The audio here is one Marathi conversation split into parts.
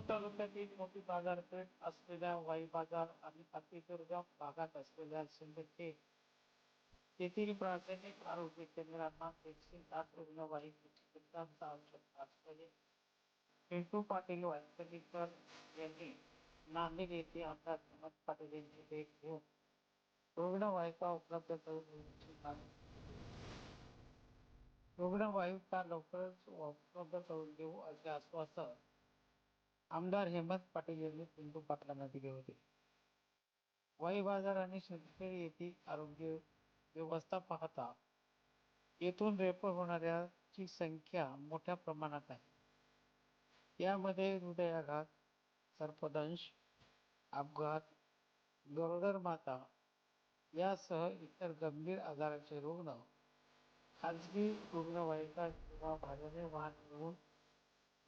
मूळ तालुक्यातील मोठी बाजारपेठ असलेल्या वाई बाजार आणि अतिदुर्गम भागात असलेल्या सिंदखेड तेथील प्राथमिक आरोग्य केंद्रांना एकशे सात रुग्णवाहिकेची आवश्यकता असल्याने पिंटू पाटील वायकणीकर यांनी नांदेड येथे आमदार हिम्मत पाटील यांची भेट घेऊन रुग्णवाहिका उपलब्ध करून देण्याची मागणी रुग्णवाहिका लवकरच उपलब्ध करून देऊ असे आश्वासन आमदार हेमंत पाटील यांनी पिंटू पाटलांना दिले होते. वाई बाजार आणि सिंदखेड येथील आरोग्य व्यवस्था पाहता येथून रेफर होणाऱ्याची संख्या मोठ्या प्रमाणात आहे. यामध्ये हृदयाघात सर्पदंश अपघात गरोदर माता यासह इतर गंभीर आजाराचे रुग्ण खाजगी रुग्णवाहिका किंवा भाज्याने वाहन घेऊन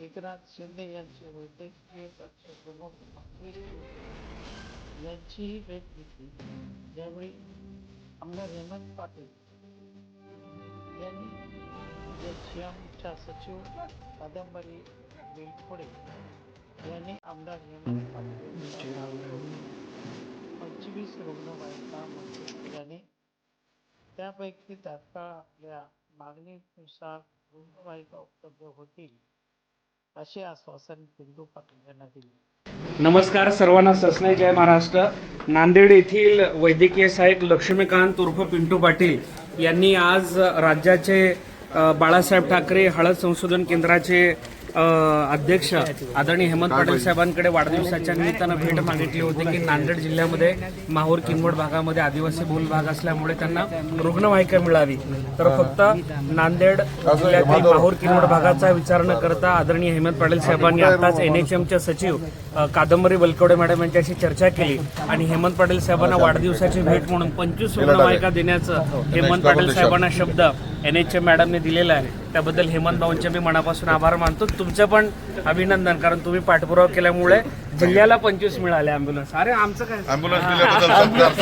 एकनाथ शिंदे यांचे वैद्यकीय पक्ष प्रमुख अखिलेश यांचीही भेट घेतली. यावेळी आमदार हेमंत पाटील यांनी एचएमच्या सचिव कादंबरी बेलखोडे यांनी आमदार हेमंत पाटील पंचवीस रुग्णवाहिका मंजूर केल्याने त्यापैकी तात्काळ आपल्या मागणीनुसार रुग्णवाहिका उपलब्ध होतील. असे आश्वासन बिंदू पाटील यांना दिले. नमस्कार सर्वांना ससने जय महाराष्ट्र. नांदेड येथील वैद्यकीय सहाय्यक लक्ष्मीकांत उर्फ पिंटू पाटील यांनी आज राज्याचे बाळासाहेब ठाकरे हळद संशोधन केंद्राचे अध्यक्ष आदरणीय हेमंत पाटील साहेबांकडे वाढदिवसाच्या निमित्तानं भेट मागितली होती की नांदेड जिल्ह्यामध्ये माहूर किनवट भागामध्ये आदिवासी बोल भाग असल्यामुळे त्यांना रुग्णवाहिका मिळावी. तर फक्त नांदेड जिल्ह्यातील माहूर किनवट भागाचा विचार न करता आदरणीय हेमंत पाटील साहेबांनी आताच एनएचएमचे सचिव कादंबरी बलकवडे मॅडम यांच्याशी चर्चा केली आणि हेमंत पाटील साहेबांना वाढदिवसाची भेट म्हणून पंचवीस रुग्णवाहिका देण्याचं हेमंत पाटील साहेबांना शब्द एनएचएम मॅडमने दिलेला आहे. त्याबद्दल हेमंत भाऊंचे मी मनापासून आभार मानतो. तुमचं पण अभिनंदन कारण तुम्ही पाठपुरावा केल्यामुळे जिल्ह्याला पंचवीस मिळाले अँब्युलन्स अरे आमचं काय? अँब्युलन्स दिल्याबद्दल